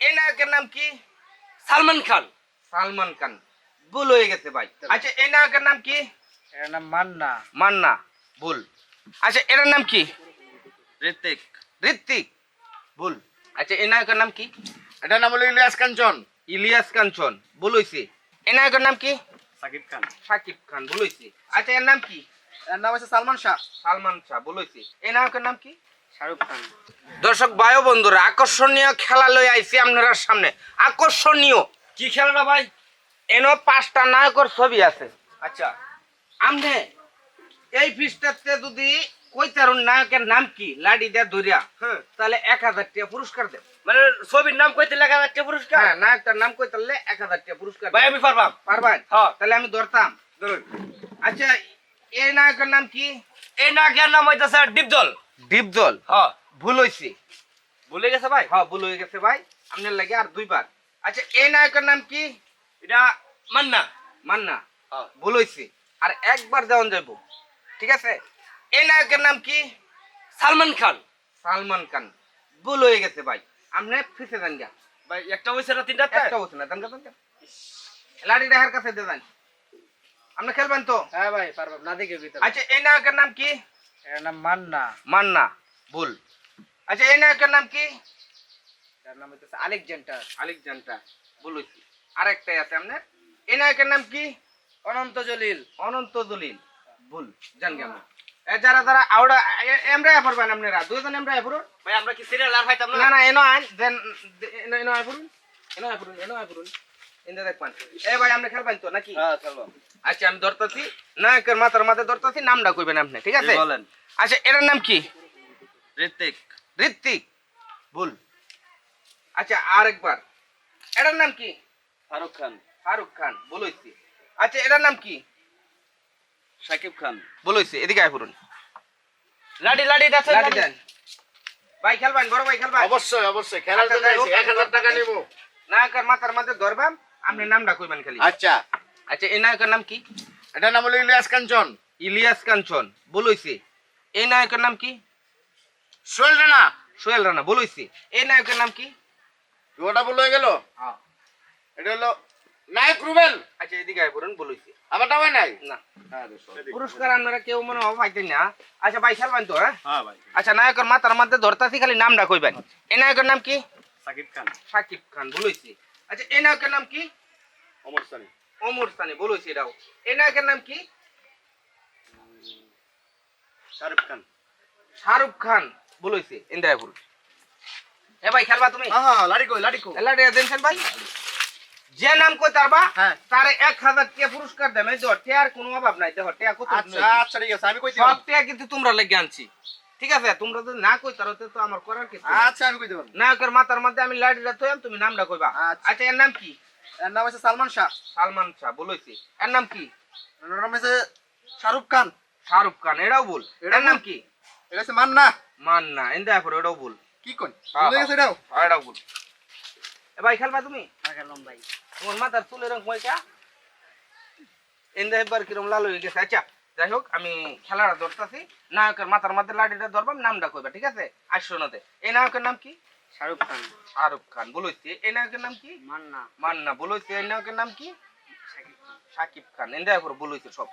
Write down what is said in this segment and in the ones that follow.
এই নায়কের নাম কি? সালমান খান। সালমান খান। ভুল হয়ে গেছে ভাই। আচ্ছা এই নায়কের নাম কি? এর নাম মান্না। মান্না ভুল। আচ্ছা এটার নাম কি? ঋতিক ঋত্বিক ভুল। আচ্ছা এই নায়কের নাম কি? এটার নাম হলো ইলিয়াস কাঞ্চন। ইলিয়াস কাঞ্চন ভুল হয়েছে এই নায়কের নাম কি? সাকিব খান। সাকিব খান ভুল হয়েছে আচ্ছা এর নাম কি? এর নাম হচ্ছে সালমান শাহ। সালমান শাহ হয়েছে এই নায়কের নাম কি? শাহরুখ খান। দর্শক বায়ু বন্ধুরা আকর্ষণীয় খেলা লই আইছি আপনারা সামনে। আকর্ষণীয়। কি খেলাটা ভাই? এনো পাঁচটা নায়কের ছবি আছে। আচ্ছা। আমনে এই পৃষ্ঠাতে যদি কইতারুন নায়কের নাম কি? লাডি দিয়ে ধরিয়া। হ্যাঁ। তাহলে এক হাজার টাকা পুরস্কার দেব। মানে ছবির নাম কইতে লেখা যাচ্ছে পুরস্কার? হ্যাঁ নায়কটার নাম কইতারলে এক হাজার টাকা পুরস্কার ভাই। আমি পারবাম। পারবেন হ্যাঁ তাহলে আমি ধরতাম। ধরুন। আচ্ছা এই নায়কের নাম কি? এই নায়কের নাম হইতাছে ডিপজল। দীপজল হ্যাঁ। ভুল হয়েছে ভুলে গেছে ভাই? হ্যাঁ ভুল হয়ে গেছে ভাই। আপনার লাগে আর দুইবার। আচ্ছা এই নায়কের নাম কি? এটা মান্না। মান্না। হ্যাঁ। ভুল হয়েছে আর একবার দেওয়ান যাইব। ঠিক আছে? এই নায়কের নাম কি? সালমান খান। সালমান খান। ভুল হয়ে গেছে ভাই। আপনি ফিসে যান গা। ভাই একটা হইছে না তিনটা একটা বলছে না দান গা। লাড়ি ডাহার কাছে দিয়ে যান আপনি খেলবেন তো? হ্যাঁ ভাই পারবাম না দেখে আচ্ছা এই নায়কের নাম কি? এর নাম মান্না। মান্না ভুল। আচ্ছা এই নায়কের নাম কি? এর নাম হচ্ছে আলেকজান্ডার। আলেকজান্ডার ভুল হয়েছে আরেকটাই আছে আপনার। এই নায়কের নাম কি? অনন্ত জলিল। অনন্ত দলিল ভুল জান গা যারা যারা আওড়া এ- এমরা পড়বেন আপনারা। দুইজন এমরা পড়ুন। ভাই আমরা কি সিরিয়াল আর পাইতাম না? না এনো আইন দেন এনো এনো আই পড়ুন। এনো আই পড়ুন এনো আই পড়ুন। ইন্দা দেখবেন এ ভাই আপনি খেলবেন তো নাকি? হ্যাঁ আচ্ছা আমি ধরতেছি। নায়কের মাথার মাথায় ধরতেছি নামটা কইবেন আপনি ঠিক আছে? বলেন। আচ্ছা এটার নাম কি? ঋতিক ঋত্বিক। ভুল। আচ্ছা আরেকবার। এটার নাম কি? ফারুক খান। ফারুক খান বলইছি আচ্ছা এটার নাম কি? সাকিব খান। বলইছি এদিকে আয় পড়ুন। লাডি লাডি লাঠি দেন। ভাই খেলবেন বড় ভাই খেলবেন। অবশ্যই অবশ্যই। খেলার আচ্ছা, জন্য যাই হোক, এক হাজার টাকা নেব। নায়কের মাথার মাথায় ধরবাম। আপনি নামটা কইবেন খালি। আচ্ছা। আচ্ছা এই নায়কের নাম কি? এটার নাম হলো ইলিয়াস কাঞ্চন। ইলিয়াস কাঞ্চন বলইছি। এই নায়কের নাম কি? সোহেল রানা। সোহেল রানা বলইছি। এই নায়কের নাম কি? ওটা বলে গেল? এটা হলো নায়ক রুবেল। আচ্ছা এদিকে আয় পড়ুন বলইছি। আমারটা হয় নাই? না। পুরস্কার আপনারা কেউ মনে হয় পাইতেন না। আচ্ছা ভাই খেলবেন তো হ্যাঁ? হ্যাঁ ভাই। আচ্ছা নায়কের মাথার মধ্যে ধরতাছি খালি নামটা কইবেন এই নায়কের নাম কি? সাকিব খান। সাকিব খান বলইছি। আচ্ছা এই নায়কের নাম কি? অমর সানি। অমর সানি বলইছি এটাও এই নায়কের নাম কি? শাহরুখ খান। শাহরুখ খান বলইছি ইন্দিরাপুর। এ ভাই খেলবা তুমি? হ্যাঁ লাড়ি কই লাড়ি কই? এলা রে দেনছেন ভাই যে নাম কই তারবা হ্যাঁ। তারে এক হাজার টাকা পুরস্কার দেবে এই দেহ টিয়ার কোনো অভাব নাই দেহ টিয়া কত আচ্ছা আচ্ছা ঠিক আছে আমি কই সব টিয়া কিন্তু তোমরা লেগে আনছি। ঠিক আছে তোমরা যদি না কই তার তো আমার করার কিছু আচ্ছা আমি কই দেব নায়কের মাথার মধ্যে আমি লাইট লাইটটা থইম তুমি নামটা কইবা। আচ্ছা। আচ্ছা এর নাম কি? এর নাম হচ্ছে সালমান শাহ। সালমান শাহ বলইছি এর নাম কি? এর নাম হচ্ছে শাহরুখ খান। শাহরুখ খান এটাও বল এটাও এর নাম কি? এটা হচ্ছে মান্না। মান্না এন্দা পর এটাও বল কি কোন হ্যাঁ, বুঝে গেছে এটাও? হ্যাঁ, এটাও বল এ ভাই খেলবা তুমি? খেললাম ভাই। তোমার মাথার চুলের রং কয়টা এন্দা এবার কিরম লাল হয়ে গেছে আচ্ছা। যাই হোক আমি খেলাটা ধরতেছি। নায়কের মাথার মধ্যে লাঠিটা ধরবাম নামটা কইবা ঠিক আছে? আশ্রনাতে এই নায়কের নাম কি? শাহরুখ খান। শাহরুখ খান বলইছি এই নায়কের নাম কি? মান্না। মান্না বলইছি এই নায়কের নাম কি? শাকিব খান। সাকিব খান। এন্দা করে বলইছে সব।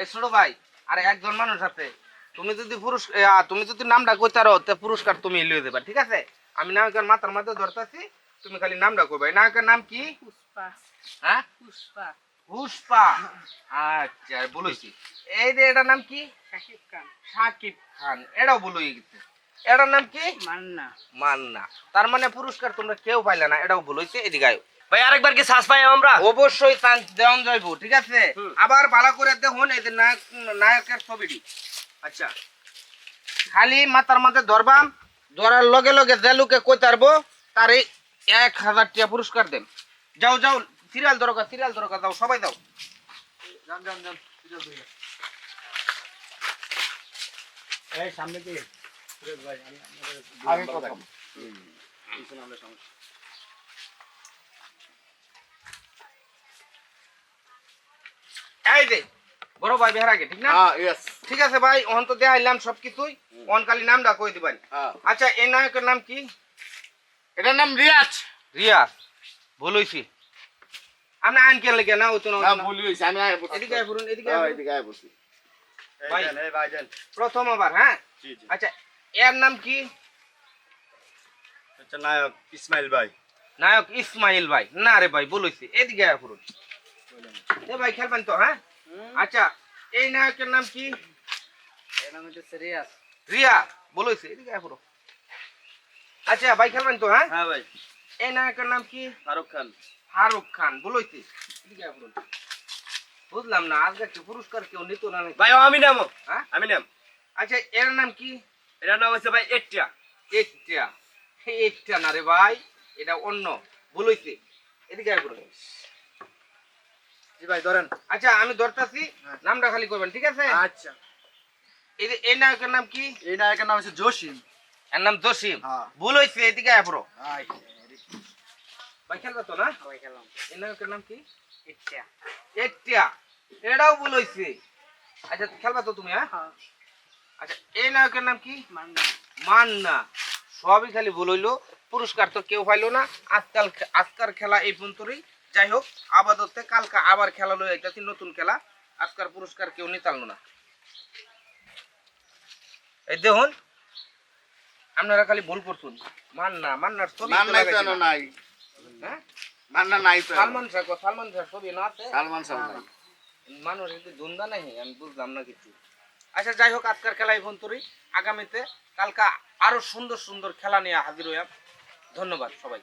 এই ছোট ভাই আর একজন মানুষ আছে। তুমি যদি পুরুষ তুমি যদি নামটা কইতারো তে পুরস্কার তুমি লিয়ে দেবা ঠিক আছে? আমি নায়কের মাথার মধ্যে ধরতেছি তুমি খালি নামটা কইবা। এই নায়কের নাম কি? পুষ্পা। হ্যাঁ? পুষ্পা। পুষ্পা। আচ্ছা বলেছি এই যে এটার নাম কি? শাকিব খান। সাকিব খান। এটাও বলুই গেছে এটার নাম কি? মান্না। মান্না। তার মানে পুরস্কার তোমরা কেউ পাইলে না এটাও বলেছে এদিকে আয়ো। ভাই আরেকবার কি শ্বাস পাই আমরা? অবশ্যই চান্স দেওয়ান যাইব ঠিক আছে? আবার ভালো করে দেখুন এই যে নায়ক নায়কের ছবিটি আচ্ছা। খালি মাথার মাঝে ধরবাম ধরার লগে লগে যে লোকে কই তারবো তারে এক হাজার টাকা পুরস্কার দেন। যাও যাও সিরিয়াল দরকার সিরিয়াল দরকার যাও সবাই দাও। জান জান জান এই সামনে কি? ভাই আমি আগে কথা এই যে বড় ভাই বেহার আগে ঠিক না? হ্যাঁ ঠিক আছে ভাই অহন তো দেখাইলাম সবকিছুই। অন খালি নামটা কই দিবেন হ্যাঁ। আচ্ছা এই নায়কের নাম কি? এটার নাম রিয়াজ। রিয়াজ ভুল হইছি। আপনি আইন কেন লেগে না হইতো না। ভুল হয়েছে আমি আয় বসছি। এদিকে আয় ফুরুন এদিকে আয় হ্যাঁ, এদিকে আয় বসছি এই ভাই। ভাই দেন। প্রথম আবার হ্যাঁ? জি জি। আচ্ছা এর নাম কি? আচ্ছা নায়ক ইসমাইল ভাই। নায়ক ইসমাইল ভাই। না রে ভাই ভুল এদিকে আয় ফুরুন এ ভাই খেলবেন তো হ্যাঁ? আচ্ছা এই নায়কের নাম কি? এর নাম হচ্ছে সিরিয়াস রিয়া ভুল এদিকে আয় ফুরুন আচ্ছা ভাই খেলবেন তো হ্যাঁ? হ্যাঁ ভাই। এই নায়কের নাম কি? ফারুক খান। ফারুক খান আয় ফুরুন বুঝলাম না আজকে কি পুরস্কার কেউ নিত না ভাই আমি নাম হ্যাঁ? আমি নাম আচ্ছা এর নাম কি? নাম হচ্ছে ভাই না রে ভাই এটা অন্য। হইছে এদিকে আয় ফুরুন জি ভাই ধরেন। আচ্ছা আমি ধরতাছি নামটা খালি করবেন ঠিক আছে? আচ্ছা। এই যে- এই নায়কের নাম কি? এই নায়কের নাম হচ্ছে জসিম। এর নাম জসিম। হ্যাঁ। ভুল হয়েছে এদিকে আপরো হাই ভাই খেলবা তো না? খেলাম এই নায়কের নাম কি? এটাও ভুল হয়েছে আচ্ছা খেলবা তো তুমি হ্যাঁ? আচ্ছা এই নায়কের নাম কি? মান্না। সবই খালি ভুল হইল। পুরস্কার তো কেউ পাইলো না। আজকাল আজকার খেলা এই পর্যন্তই। যাই হোক আপাতত কালকা আবার খেলা লই এটা নতুন খেলা। আজকার পুরস্কার কেউ নিতালো না। এই দেখুন আপনারা খালি ভুল করছেন। মান্না মান্নার ছবি মান নাই। না। হ্যাঁ? মান না নাই তো সালমান শাহ সালমান শাহ ছবি না আছে? সালমান শাহ নাই। মানুষ কিন্তু ধুন্দা নাই আমি বুঝলাম না কিছু। আচ্ছা যাই হোক আজকের খেলা এই পর্যন্তই। আগামীতে কালকা আরও সুন্দর সুন্দর খেলা নিয়ে হাজির হইয়া ধন্যবাদ সবাই